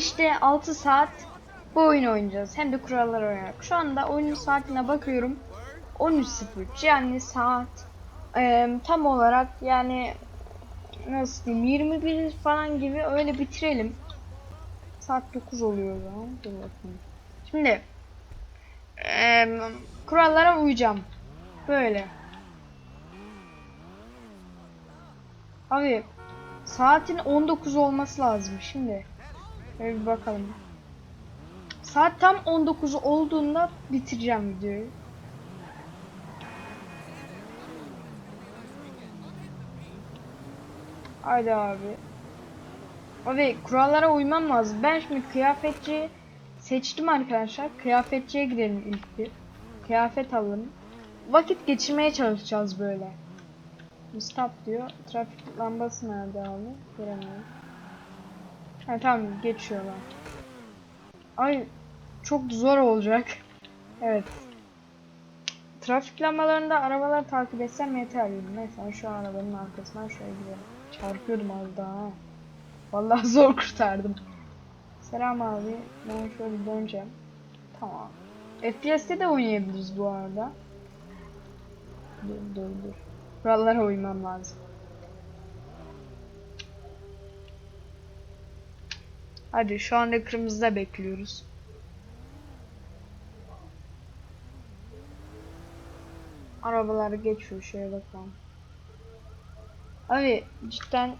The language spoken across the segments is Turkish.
5'te 6 saat bu oyunu oynayacağız. Hem de kurallar oynayarak. Şu anda oyunun saatine bakıyorum. 13.03 yani saat eee, tam olarak yani nasıl diyeyim 21 falan gibi öyle bitirelim. Saat 9 oluyor o zaman. Dur bakayım. Şimdi eee, kurallara uyacağım. Böyle. Abi saatin 19 olması lazım şimdi. Şöyle bir bakalım. Saat tam 19 olduğunda bitireceğim videoyu. Haydi abi. Abi kurallara uymam lazım. Ben şimdi kıyafetçi seçtim arkadaşlar. Kıyafetçiye girelim ilk bir. Kıyafet alalım. Vakit geçirmeye çalışacağız böyle. Stop diyor. Trafik lambası nerede abi? Göremiyorum. Ha tamam geçiyorlar. Ay çok zor olacak. Evet. Trafik lambalarında arabalar takip etsem yeterli. Mesela şu arabanın arkasından şöyle gidelim. Çarpıyordum az daha. ha. Vallahi zor kurtardım. Selam abi. Ben şöyle döneceğim. Tamam. FPS'te de oynayabiliriz bu arada. Dur dur dur. Kurallara uymam lazım. Hadi şu anda kırmızıda bekliyoruz. Arabalar geçiyor şöyle bakalım. Abi cidden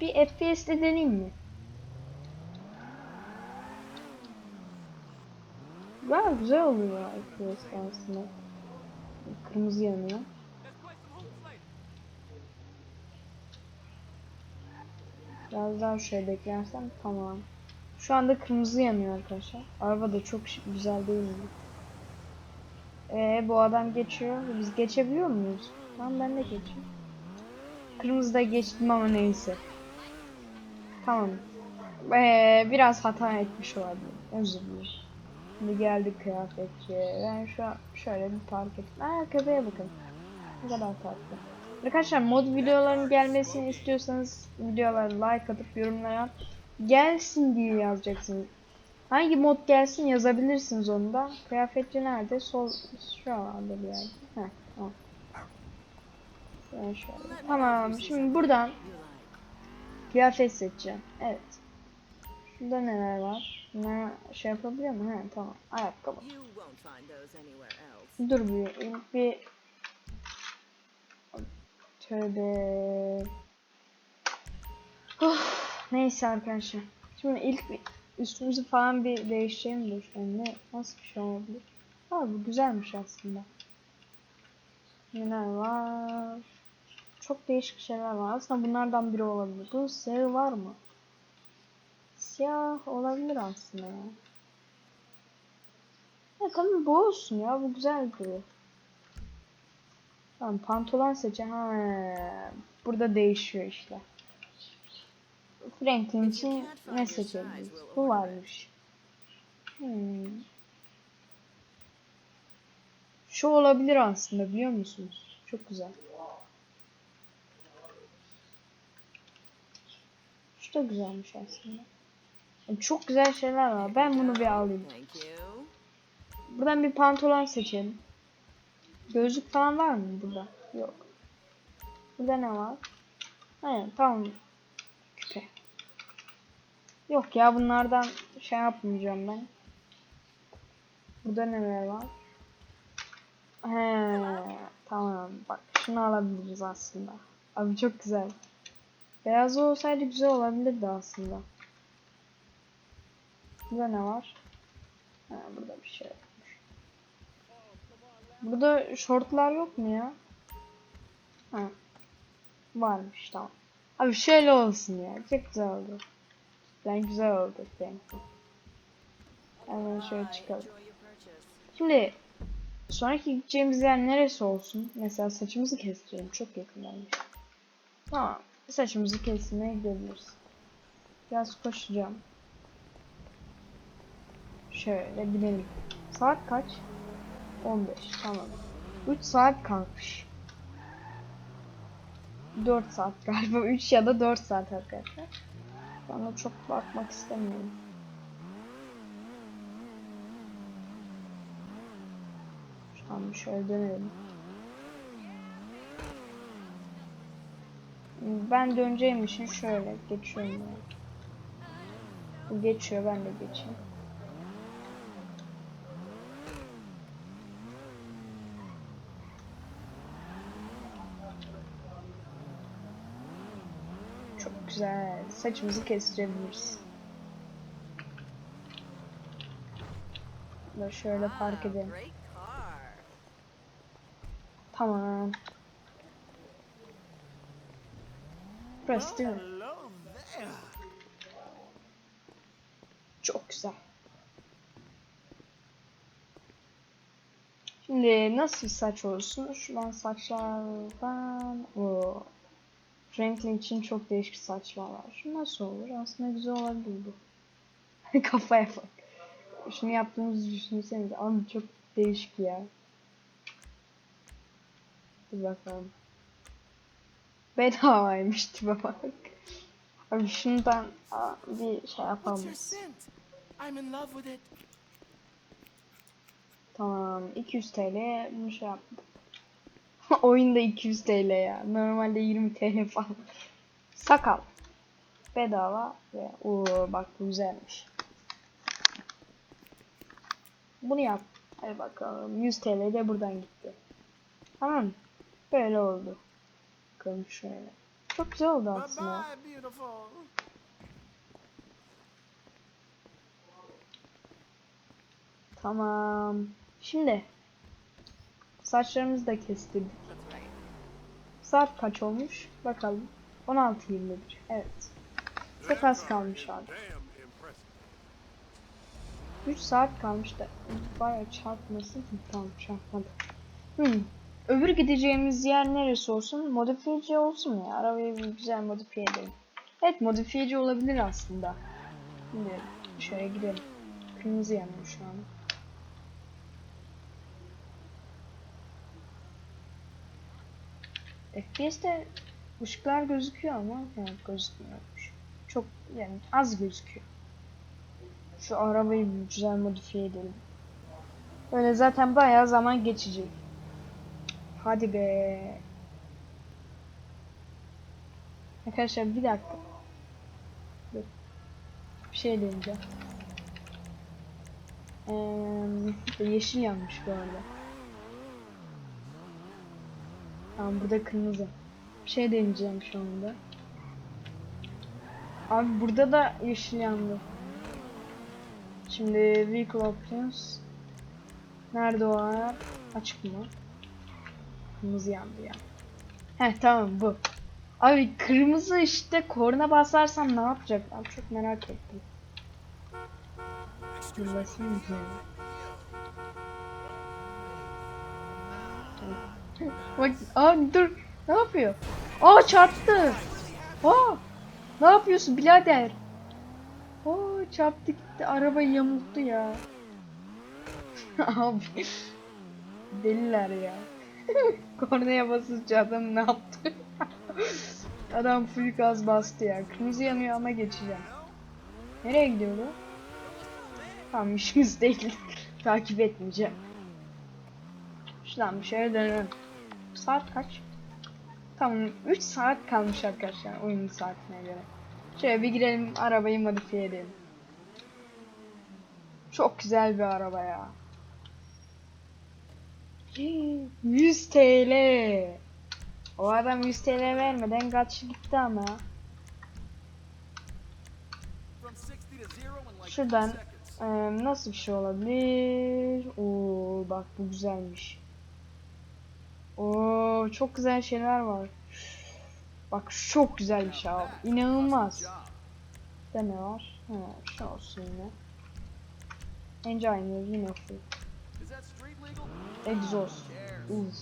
bir FPS'de deneyeyim mi? Baya güzel oluyor FPS aslında. Kırmızı yanıyor. Biraz daha şöyle beklersem tamam. Şu anda kırmızı yanıyor arkadaşlar. Araba da çok güzel değil mi? Ee, bu adam geçiyor. Biz geçebiliyor muyuz? Tamam ben de geçeyim. Kırmızıda geçtim ama neyse. Tamam. Ee, biraz hata etmiş olabilirim. Özür dilerim. Şimdi geldik kıyafetçiye. Ben şu an şöyle bir park ettim. Aa köpeğe bakın. Ne kadar tatlı. Arkadaşlar mod videoların gelmesini istiyorsanız videolara like atıp yorumlara gelsin diye yazacaksınız. Hangi mod gelsin yazabilirsiniz onu da. Kıyafetçi nerede? Sol şu anda bir yerde. Heh, tamam. Şöyle. Tamam. Şimdi buradan kıyafet seçeceğim. Evet. Şurada neler var? Bunlar şey yapabiliyor mu? He tamam. Ayakkabı. Dur bir bir Tövbe. Of, neyse arkadaşlar. Şimdi ilk üstümüzü falan bir değiştirelim de an ne nasıl bir şey olabilir? Ha bu güzelmiş aslında. Neler var? Çok değişik şeyler var. Aslında bunlardan biri olabilir. Bu siyah var mı? Siyah olabilir aslında ya. Ya tamam bu olsun ya. Bu güzel duruyor. Tamam pantolon seçeceğim. Ha, burada değişiyor işte. Franklin için ne seçebiliriz? Bu varmış. Hmm. Şu olabilir aslında biliyor musunuz? Çok güzel. Şu da güzelmiş aslında. Çok güzel şeyler var. Ben bunu bir alayım. Buradan bir pantolon seçelim. Gözlük falan var mı burada? Yok. Burada ne var? Aynen tamam. Küpe. Yok ya bunlardan şey yapmayacağım ben. Burada neler var? He, tamam bak şunu alabiliriz aslında. Abi çok güzel. Beyaz olsaydı güzel olabilirdi aslında. Burada ne var? Ha, burada bir şey yokmuş. Burada şortlar yok mu ya? Ha. Varmış tamam. Abi şöyle olsun ya. Çok güzel oldu. Ben güzel oldu benimki. Hemen şöyle çıkalım. Şimdi sonraki gideceğimiz yer neresi olsun? Mesela saçımızı kestireyim. Çok yakındaymış. Tamam. Saçımızı kestirmeye gidebiliriz. Biraz koşacağım. Şöyle binelim. Saat kaç? 15. Tamam. 3 saat kalmış. 4 saat galiba. 3 ya da 4 saat arkadaşlar. De çok bakmak istemiyorum. Bir şöyle dönelim. Ben döneceğim için şöyle geçiyorum yani. Geçiyor ben de geçeyim. Çok güzel. Saçımızı kestirebiliriz. Da şöyle park Wow, edelim. Tamam. Burası değil mi? Çok güzel. Şimdi nasıl bir saç olsun? Şuradan saçlardan... Oo. Franklin için çok değişik saçlar var. Şu nasıl olur? Aslında güzel olabilir bu. Kafaya bak. Şunu yaptığımızı düşünsenize. Abi çok değişik ya. Dur bakalım. Bedavaymış tipe bak. Abi şundan aa, bir şey yapalım. Tamam 200 TL bunu şey yaptım. Oyunda 200 TL ya. Normalde 20 TL falan. Sakal. Bedava ve o bak bu güzelmiş. Bunu yap. Hadi bakalım 100 TL de buradan gitti. Tamam. Böyle oldu. Bakalım şöyle. Çok güzel oldu aslında. Tamam. Şimdi saçlarımızı da kestirdik. Saat kaç olmuş? Bakalım. 16.21. Evet. Çok az kalmış abi. 3 saat kalmış da bayağı çarpmasın. Hı, Tamam çarpmadı. Hmm. Öbür gideceğimiz yer neresi olsun? Modifiyeci olsun ya? Arabayı bir güzel modifiye edelim. Evet modifiyeci olabilir aslında. Şimdi şöyle gidelim. Kırmızı yanıyor şu an. FPS'te ışıklar gözüküyor ama yani gözükmüyormuş. Çok yani az gözüküyor. Şu arabayı güzel modifiye edelim. Böyle zaten bayağı zaman geçecek. Hadi be. Arkadaşlar bir dakika. Dur. Bir şey deneyeceğim. Ee, yeşil yanmış bu arada. Tamam burada kırmızı. Bir şey deneyeceğim şu anda. Abi burada da yeşil yandı. Şimdi vehicle options. Nerede o ayar? Açık mı? Kırmızı yandı ya. Heh tamam bu. Abi kırmızı işte korna basarsam ne yapacak? Abi çok merak ettim. Bir basayım mı? Bak abi dur. Ne yapıyor? Aa çarptı. Aa! Ne yapıyorsun birader? Oo çarptı gitti. Araba yamulttu ya. Abi. Deliler ya. Kornaya basınca adam ne yaptı? adam full gaz bastı ya. Kırmızı yanıyor ama geçeceğim. Nereye gidiyor bu? Tamam işimiz değil. Takip etmeyeceğim. Şuradan bir şeye dönelim. Saat kaç? Tamam 3 saat kalmış arkadaşlar oyunun saatine göre. Şöyle bir girelim arabayı modifiye edelim. Çok güzel bir araba ya. Hii, 100 TL. O adam 100 TL vermeden kaçtı gitti ama. From 60 to zero in like Şuradan eee, nasıl bir şey olabilir? Oo bak bu güzelmiş. Oo çok güzel şeyler var. Bak çok güzel bir şey abi. İnanılmaz. Burada ne var? Ha, şu olsun yine. Engine yine full. Exhaust. Uf,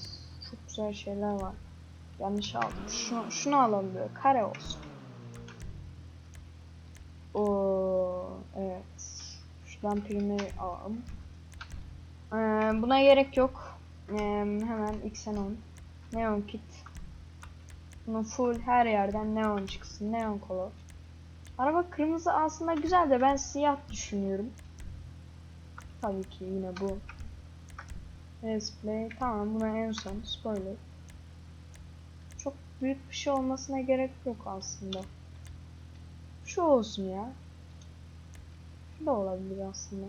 çok güzel şeyler var. Yanlış aldım. Şunu, şunu alalım böyle. Kare olsun. Oo, evet. Şuradan primeri alalım. Ee, buna gerek yok. Ee, hemen Xenon. Neon kit. Bunu full her yerden neon çıksın. Neon color. Araba kırmızı aslında güzel de ben siyah düşünüyorum. Tabii ki yine bu. Display. Tamam buna en son spoiler. Çok büyük bir şey olmasına gerek yok aslında. Şu olsun ya. Şu da olabilir aslında.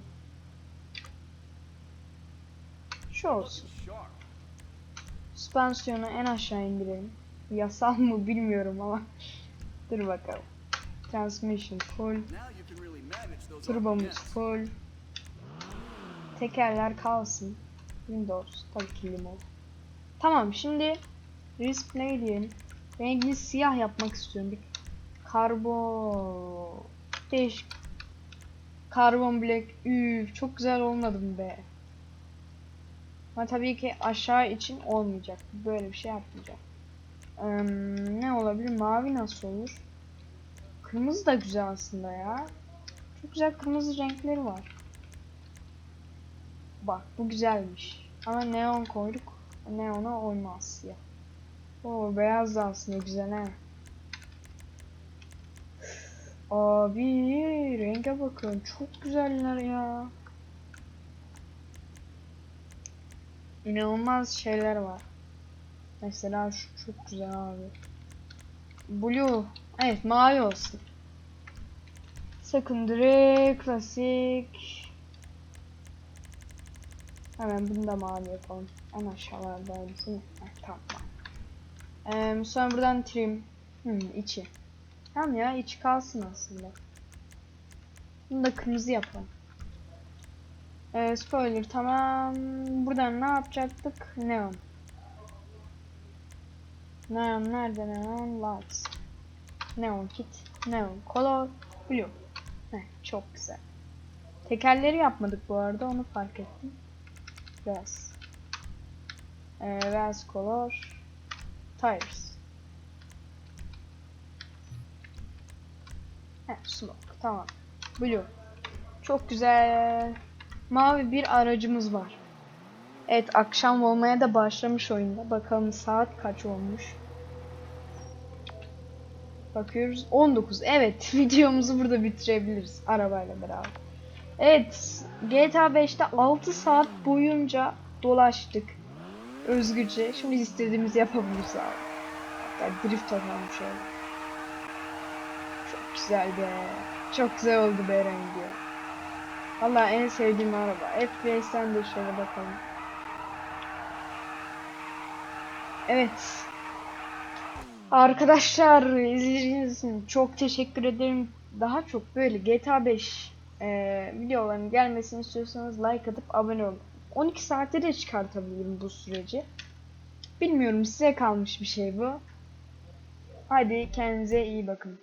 Olsun. Süspansiyonu en aşağı indirelim. Yasal mı bilmiyorum ama. Dur bakalım. Transmission full. Turbomuz full. Tekerler kalsın. Windows tabii ki limon. Tamam şimdi display diyelim. Rengini siyah yapmak istiyorum. Bir karbon değişik karbon black üf çok güzel olmadı mı be? Ama tabii ki aşağı için olmayacak. Böyle bir şey yapmayacak. Eee, ne olabilir? Mavi nasıl olur? Kırmızı da güzel aslında ya. Çok güzel kırmızı renkleri var. Bak bu güzelmiş. Ama neon koyduk. Neona olmaz siyah. Oo beyaz da aslında güzel he. Abi renge bakın çok güzeller ya. İnanılmaz şeyler var. Mesela şu çok güzel abi. Blue. Evet mavi olsun. Secondary, klasik. Hemen bunu da mavi yapalım. En aşağılardaydı değil mi? Heh, tamam. Ee, sonra buradan trim. Hmm, içi. Tamam ya içi kalsın aslında. Bunu da kırmızı yapalım. Ee, spoiler tamam. Buradan ne yapacaktık? Neon. Neon nerede neon? Lights. Neon kit. Neon color. Blue. Heh, çok güzel. Tekerleri yapmadık bu arada onu fark ettim. Biraz. Ee, color. Tires. Heh, smoke. Tamam. Blue. Çok güzel. Mavi bir aracımız var. Evet akşam olmaya da başlamış oyunda. Bakalım saat kaç olmuş. Bakıyoruz 19. Evet videomuzu burada bitirebiliriz arabayla beraber. Evet GTA 5'te 6 saat boyunca dolaştık. Özgürce. Şimdi istediğimizi yapabiliriz abi. Hatta drift atalım şöyle. Çok güzel be. Çok güzel oldu be rengi. Valla en sevdiğim araba. FPS'ten de şöyle bakalım. Evet. Arkadaşlar izlediğiniz için çok teşekkür ederim. Daha çok böyle GTA 5 eee videoların gelmesini istiyorsanız like atıp abone olun. 12 saatte de çıkartabilirim bu süreci. Bilmiyorum size kalmış bir şey bu. Hadi kendinize iyi bakın.